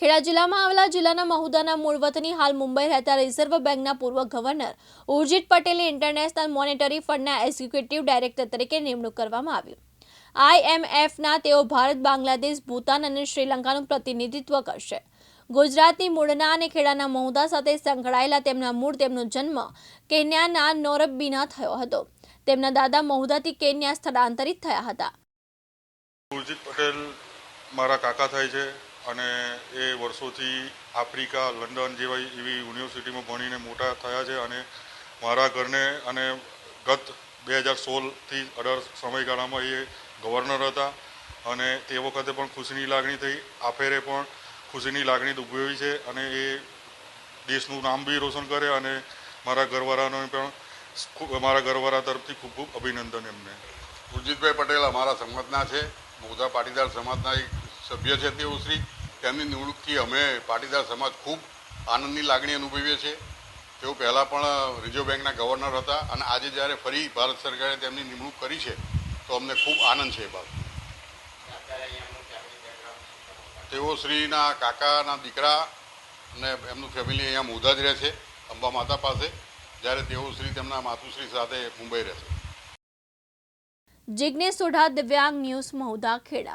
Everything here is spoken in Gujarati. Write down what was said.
ખેડા જિલ્લામાં આવેલા જિલ્લાના મહુદાના મૂળ વતની હાલ મુંબઈ રહેતા રિઝર્વ બેંકના પૂર્વ ગવર્નર ઉર્જિત પટેલની ઇન્ટરનેશનલ મોનેટરી ફંડના એક્ઝિક્યુટિવ ડાયરેક્ટર તરીકે નિમણૂક કરવામાં આવી આઈએમએફના તેઓ ભારત, બાંગ્લાદેશ, ભૂતાન અને શ્રીલંકાનું પ્રતિનિધિત્વ કરશે. ગુજરાતની મૂળના અને ખેડાના મહુદા સાથે સંકળાયેલા તેમના મૂળ તેમનો જન્મ કેન્યાના નોરબીના થયો હતો. તેમના દાદા મહુદાથી કેન્યા સ્થળાંતરિત થયા હતા. ઉર્જિત પટેલ મારા કાકા થાય છે. અને એ વર્ષોથી આફ્રિકા, લંડન જેવા એવી યુનિવર્સિટીમાં ભણીને મોટા થયા છે અને મારા ઘરને અને ગત બે હજાર સોળથી અઢાર સમયગાળામાં એ ગવર્નર હતા અને તે વખતે પણ ખુશીની લાગણી થઈ. આફેરે પણ ખુશીની લાગણી ઉભવી છે અને એ દેશનું નામ બી રોશન કરે અને મારા ઘરવાળાને પણ મારા ઘરવાળા તરફથી ખૂબ ખૂબ અભિનંદન એમને. ઉર્જિતભાઈ પટેલ અમારા સમાજના છે. મોગધા પાટીદાર સમાજના એક સભ્ય છે તેઓ શ્રી. તેમની નિમણૂકથી અમે પાટીદાર સમાજ ખૂબ આનંદની લાગણી અનુભવીએ છીએ. તેઓ પહેલાં પણ રિઝર્વ બેંકના ગવર્નર હતા અને આજે જ્યારે ફરી ભારત સરકારે તેમની નિમણૂક કરી છે, તો અમને ખૂબ આનંદ છે એ બાબત. તેઓ શ્રીના કાકાના દીકરા અને એમનું ફેમિલી અહીંયા મોધા જ રહે છે, અંબા માતા પાસે, જ્યારે તેઓ શ્રી તેમના માતુશ્રી સાથે મુંબઈ રહેશે જિજ્ઞેશ સોઢા, દિવ્યાંગ ન્યૂઝ મહુધા ખેડા.